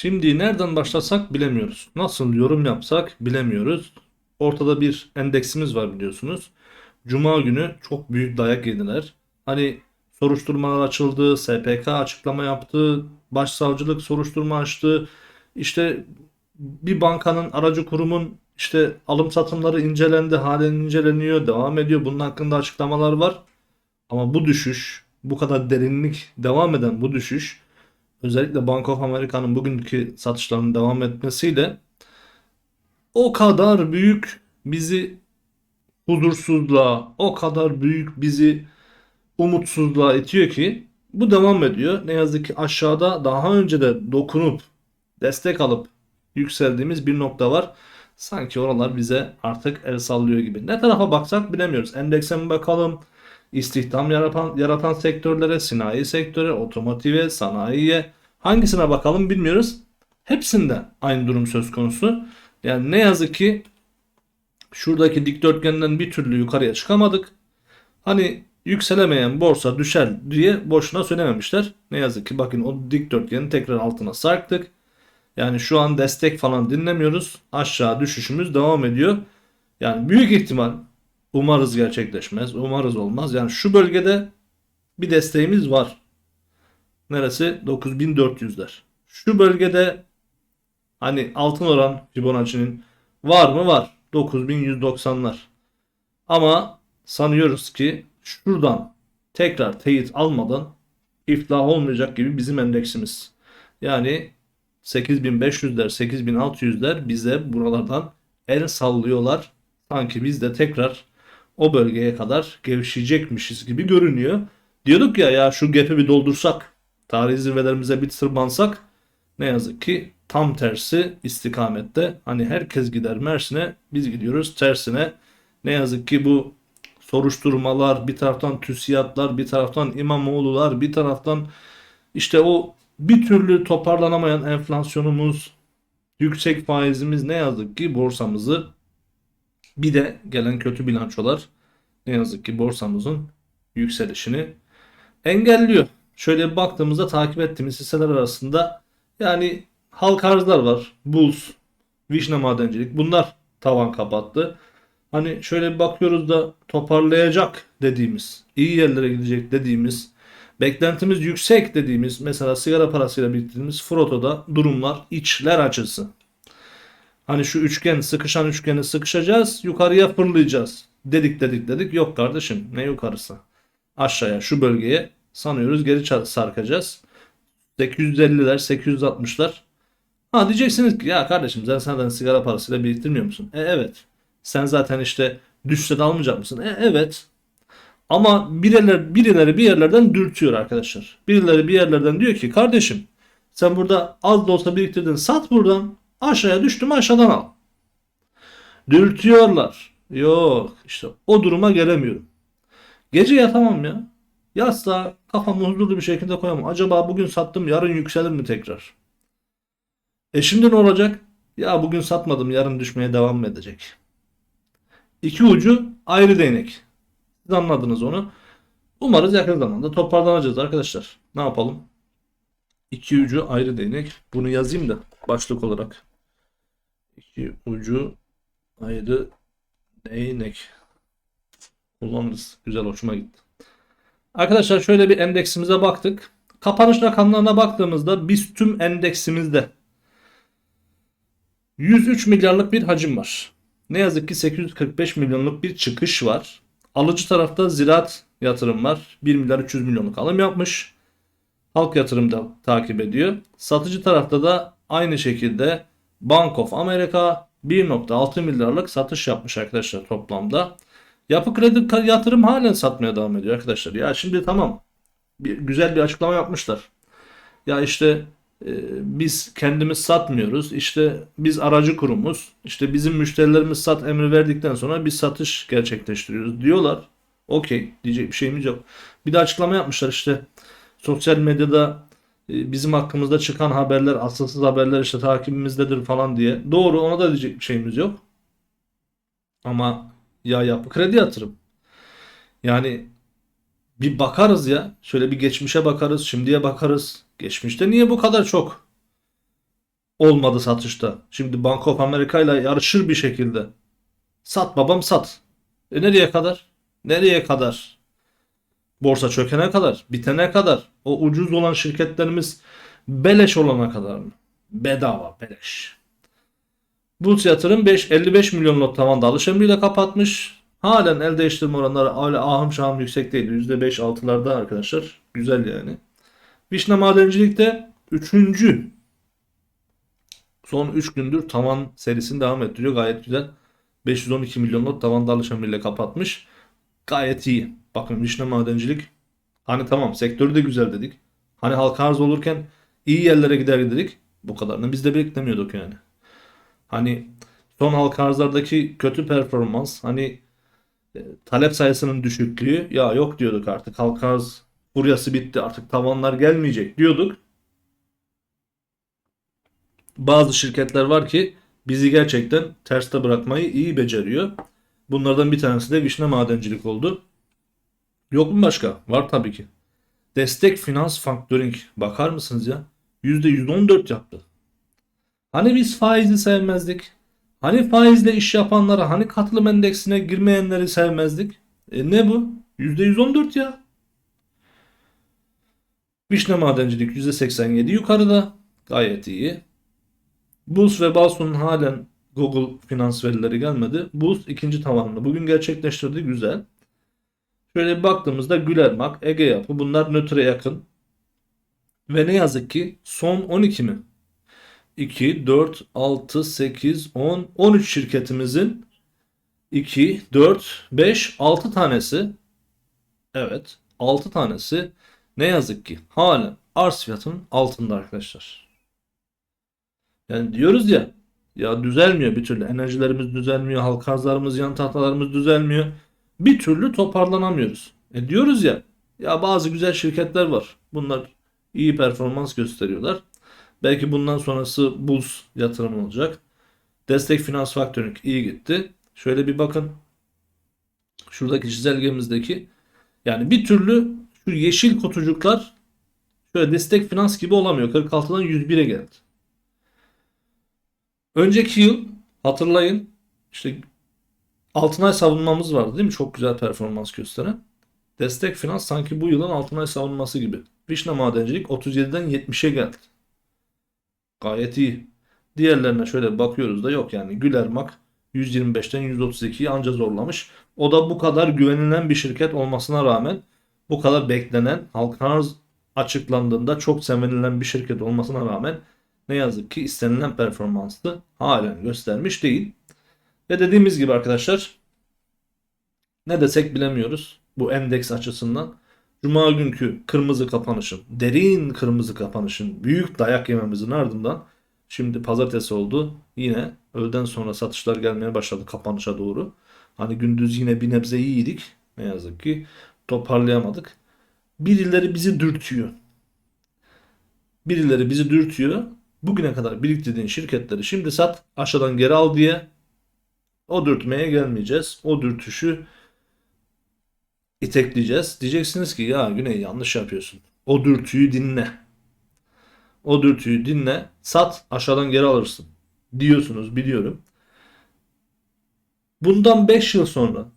Şimdi nereden başlasak bilemiyoruz. Nasıl yorum yapsak bilemiyoruz. Ortada bir endeksimiz var biliyorsunuz. Cuma günü çok büyük dayak yediler. Hani soruşturmalar açıldı, SPK açıklama yaptı, başsavcılık soruşturma açtı. İşte bir bankanın aracı kurumun işte alım satımları incelendi, halen inceleniyor, devam ediyor. Bunun hakkında açıklamalar var. Ama bu düşüş, bu kadar derinlik devam eden bu düşüş özellikle Bank of America'nın bugünkü satışlarının devam etmesiyle o kadar büyük bizi huzursuzluğa, o kadar büyük bizi umutsuzluğa itiyor ki bu devam ediyor. Ne yazık ki aşağıda daha önce de dokunup destek alıp yükseldiğimiz bir nokta var. Sanki oralar bize artık el sallıyor gibi. Ne tarafa baksak bilemiyoruz. Endekse mi bakalım? İstihdam yaratan, yaratan sektörlere, sanayi sektöre, otomotive, sanayiye hangisine bakalım bilmiyoruz. Hepsinde aynı durum söz konusu. Yani ne yazık ki şuradaki dikdörtgenden bir türlü yukarıya çıkamadık. Hani yükselemeyen borsa düşer diye boşuna söylememişler. Ne yazık ki bakın o dikdörtgenin tekrar altına sarktık. Yani şu an destek falan dinlemiyoruz. Aşağı düşüşümüz devam ediyor. Yani büyük ihtimal umarız gerçekleşmez. Umarız olmaz. Yani şu bölgede bir desteğimiz var. Neresi? 9400'ler. Şu bölgede hani altın oran Fibonacci'nin var mı? Var. 9190'lar. Ama sanıyoruz ki şuradan tekrar teyit almadan iflah olmayacak gibi bizim endeksimiz. Yani 8500'ler, 8600'ler bize buralardan el sallıyorlar. Sanki biz de tekrar o bölgeye kadar gevşeyecekmişiz gibi görünüyor. Diyorduk ya ya şu gap'i bir doldursak, tarihi zirvelerimize bir tırmansak ne yazık ki tam tersi istikamette. Hani herkes gider Mersin'e, biz gidiyoruz tersine. Ne yazık ki bu soruşturmalar, bir taraftan TÜSİAD'lar, bir taraftan İmamoğlu'lar, bir taraftan işte o bir türlü toparlanamayan enflasyonumuz, yüksek faizimiz ne yazık ki borsamızı bir de gelen kötü bilançolar ne yazık ki borsamızın yükselişini engelliyor. Şöyle bir baktığımızda takip ettiğimiz hisseler arasında yani halka arzlar var. Bulls, Vişne Madencilik bunlar tavan kapattı. Hani şöyle bir bakıyoruz da toparlayacak dediğimiz, iyi yerlere gidecek dediğimiz, beklentimiz yüksek dediğimiz mesela sigara parasıyla biriktirdiğimiz Froto'da durumlar içler açısı. Hani şu üçgen sıkışan üçgeni sıkışacağız yukarıya fırlayacağız. Dedik dedik dedik. Yok kardeşim ne yukarısı? Aşağıya şu bölgeye sanıyoruz geri sarkacağız. 850'ler 860'lar ha diyeceksiniz ki ya kardeşim sen zaten sigara parasıyla biriktirmiyor musun? E evet. Sen zaten işte düşse de almayacak mısın? E evet. Ama birileri, birileri bir yerlerden dürtüyor arkadaşlar. Birileri bir yerlerden diyor ki kardeşim sen burada az da olsa biriktirdin sat buradan aşağıya düştüm aşağıdan al dürtüyorlar Yok işte o duruma gelemiyorum. Gece yatamam ya. Yastığa kafamı huzurlu bir şekilde koyamam. Acaba bugün sattım yarın yükselir mi tekrar? E şimdi ne olacak? Ya bugün satmadım yarın düşmeye devam mı edecek? İki ucu ayrı değnek. Siz anladınız onu. Umarız yakın zamanda toparlanacağız arkadaşlar. Ne yapalım? İki ucu ayrı değnek. Bunu yazayım da başlık olarak. İki ucu ayrı Değnek. Kullanırız. Güzel hoşuma gitti. Arkadaşlar şöyle bir endeksimize baktık. Kapanış rakamlarına baktığımızda biz tüm endeksimizde 103 milyarlık bir hacim var. Ne yazık ki 845 milyonluk bir çıkış var. Alıcı tarafta ziraat yatırım var. 1 milyar 300 milyonluk alım yapmış. Halk yatırım da takip ediyor. Satıcı tarafta da aynı şekilde Bank of America 1.6 milyarlık satış yapmış arkadaşlar toplamda. Yapı kredi yatırım halen satmaya devam ediyor arkadaşlar. Ya şimdi tamam bir, güzel bir açıklama yapmışlar. Ya işte e, biz kendimiz satmıyoruz. İşte biz aracı kurumuz. İşte bizim müşterilerimiz sat emri verdikten sonra biz satış gerçekleştiriyoruz diyorlar. Okey diyecek bir şeyimiz yok. Bir de açıklama yapmışlar işte sosyal medyada e, bizim hakkımızda çıkan haberler asılsız haberler işte takibimizdedir falan diye. Doğru ona da diyecek bir şeyimiz yok. Ama ya yapı kredi yatırım. Yani bir bakarız ya. Şöyle bir geçmişe bakarız, şimdiye bakarız. Geçmişte niye bu kadar çok olmadı satışta. Şimdi Bank of America ile yarışır bir şekilde. Sat babam sat. E nereye kadar? Nereye kadar? Borsa çökene kadar, bitene kadar, o ucuz olan şirketlerimiz beleş olana kadar mı? Bedava, beleş. Bulls yatırım 5, 55 milyon lot tavanda alış emriyle kapatmış. Halen el değiştirme oranları hala ahım şahım yüksek değil. %5 altılarda arkadaşlar. Güzel yani. Vişne Madencilik'te 3. Son 3 gündür tavan serisini devam ettiriyor. Gayet güzel. 512 milyon lot tavanda alış emriyle kapatmış. Gayet iyi. Bakın Vişne Madencilik. Hani tamam sektörü de güzel dedik. Hani halka arz olurken iyi yerlere gider dedik. Bu kadarını biz de beklemiyorduk yani. Hani son halka arzlardaki kötü performans hani e, talep sayısının düşüklüğü ya yok diyorduk artık halka arz furyası bitti artık tavanlar gelmeyecek diyorduk. Bazı şirketler var ki bizi gerçekten terste bırakmayı iyi beceriyor. Bunlardan bir tanesi de Vişne Madencilik oldu. Yok mu başka? Var tabii ki. Destek Finans Factoring. Bakar mısınız ya? %114 yaptı. Hani biz faizi sevmezdik? Hani faizle iş yapanları, hani katılım endeksine girmeyenleri sevmezdik? E ne bu? %114 ya. Vişne Madencilik %87 yukarıda. Gayet iyi. Buz ve Balsun'un halen Google finans verileri gelmedi. Buz ikinci tavanını bugün gerçekleştirdi. Güzel. Şöyle bir baktığımızda Gülermak, Ege Yapı bunlar nötre yakın. Ve ne yazık ki son 12 mi? 2, 4, 6, 8, 10, 13 şirketimizin 2, 4, 5, 6 tanesi evet 6 tanesi ne yazık ki halen arz fiyatının altında arkadaşlar. Yani diyoruz ya ya düzelmiyor bir türlü enerjilerimiz düzelmiyor halka arzlarımız yan tahtalarımız düzelmiyor bir türlü toparlanamıyoruz. E diyoruz ya ya bazı güzel şirketler var bunlar iyi performans gösteriyorlar. Belki bundan sonrası Bulls yatırım olacak. Destek Finans Factoring iyi gitti. Şöyle bir bakın. Şuradaki çizelgemizdeki yani bir türlü şu yeşil kutucuklar şöyle destek finans gibi olamıyor. 46'dan 101'e geldi. Önceki yıl hatırlayın işte Altınay savunmamız vardı değil mi? Çok güzel performans gösteren. Destek finans sanki bu yılın Altınay savunması gibi. Vişne Madencilik 37'den 70'e geldi. Gayet iyi. Diğerlerine şöyle bakıyoruz da yok yani Gülermak 125'ten 132'yi anca zorlamış. O da bu kadar güvenilen bir şirket olmasına rağmen bu kadar beklenen halka arz açıklandığında çok sevinilen bir şirket olmasına rağmen ne yazık ki istenilen performansı halen göstermiş değil. Ve dediğimiz gibi arkadaşlar ne desek bilemiyoruz bu endeks açısından. Cuma günkü kırmızı kapanışın, derin kırmızı kapanışın, büyük dayak yememizin ardından şimdi pazartesi oldu. Yine öğleden sonra satışlar gelmeye başladı kapanışa doğru. Hani gündüz yine bir nebze iyiydik. Ne yazık ki toparlayamadık. Birileri bizi dürtüyor. Birileri bizi dürtüyor. Bugüne kadar biriktirdiğin şirketleri şimdi sat aşağıdan geri al diye o dürtmeye gelmeyeceğiz. O dürtüşü itekleyeceğiz. Diyeceksiniz ki ya Güney yanlış yapıyorsun. O dürtüyü dinle. O dürtüyü dinle. Sat aşağıdan geri alırsın. Diyorsunuz biliyorum. Bundan 5 yıl sonra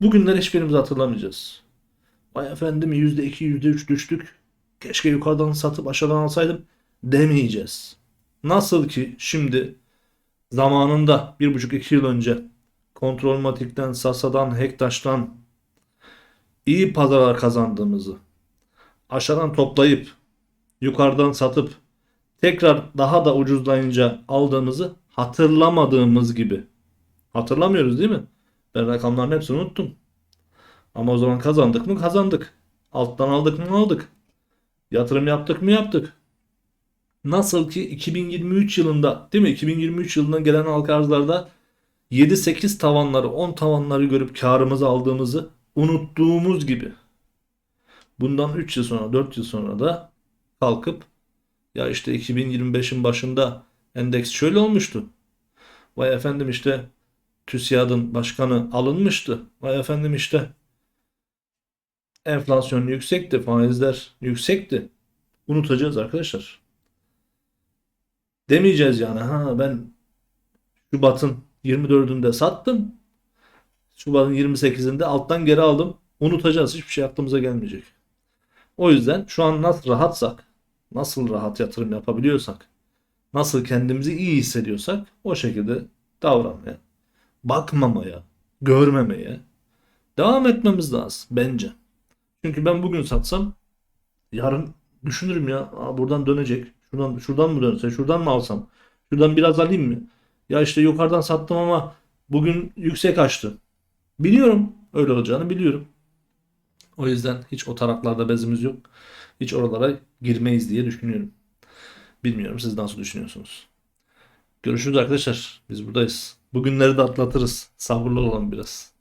bugünler hiçbirimiz hatırlamayacağız. Vay efendim %2 %3 düştük. Keşke yukarıdan satıp aşağıdan alsaydım demeyeceğiz. Nasıl ki şimdi zamanında 1,5-2 yıl önce Kontrolmatik'ten, Sasa'dan, Hektaş'tan iyi pazarlar kazandığımızı aşağıdan toplayıp yukarıdan satıp tekrar daha da ucuzlayınca aldığımızı hatırlamadığımız gibi. Hatırlamıyoruz değil mi? Ben rakamların hepsini unuttum. Ama o zaman kazandık mı kazandık. Alttan aldık mı aldık. Yatırım yaptık mı yaptık. Nasıl ki 2023 yılında değil mi? 2023 yılından gelen halka arzlarda 7-8 tavanları 10 tavanları görüp karımızı aldığımızı unuttuğumuz gibi. Bundan 3 yıl sonra 4 yıl sonra da kalkıp ya işte 2025'in başında endeks şöyle olmuştu. Vay efendim işte TÜSİAD'ın başkanı alınmıştı. Vay efendim işte enflasyon yüksekti, faizler yüksekti. Unutacağız arkadaşlar. Demeyeceğiz yani ha ben Şubat'ın 24'ünde sattım. Şubat'ın 28'inde alttan geri aldım. Unutacağız. Hiçbir şey aklımıza gelmeyecek. O yüzden şu an nasıl rahatsak, nasıl rahat yatırım yapabiliyorsak, nasıl kendimizi iyi hissediyorsak o şekilde davranmaya, bakmamaya, görmemeye devam etmemiz lazım bence. Çünkü ben bugün satsam yarın düşünürüm ya "Aa, buradan dönecek. Şuradan şuradan mı dönse, şuradan mı alsam? Şuradan biraz alayım mı? Ya işte yukarıdan sattım ama bugün yüksek açtı. Biliyorum öyle olacağını biliyorum. O yüzden hiç o taraklarda bezimiz yok. Hiç oralara girmeyiz diye düşünüyorum. Bilmiyorum siz nasıl düşünüyorsunuz. Görüşürüz arkadaşlar. Biz buradayız. Bugünleri de atlatırız. Sabırlı olalım biraz.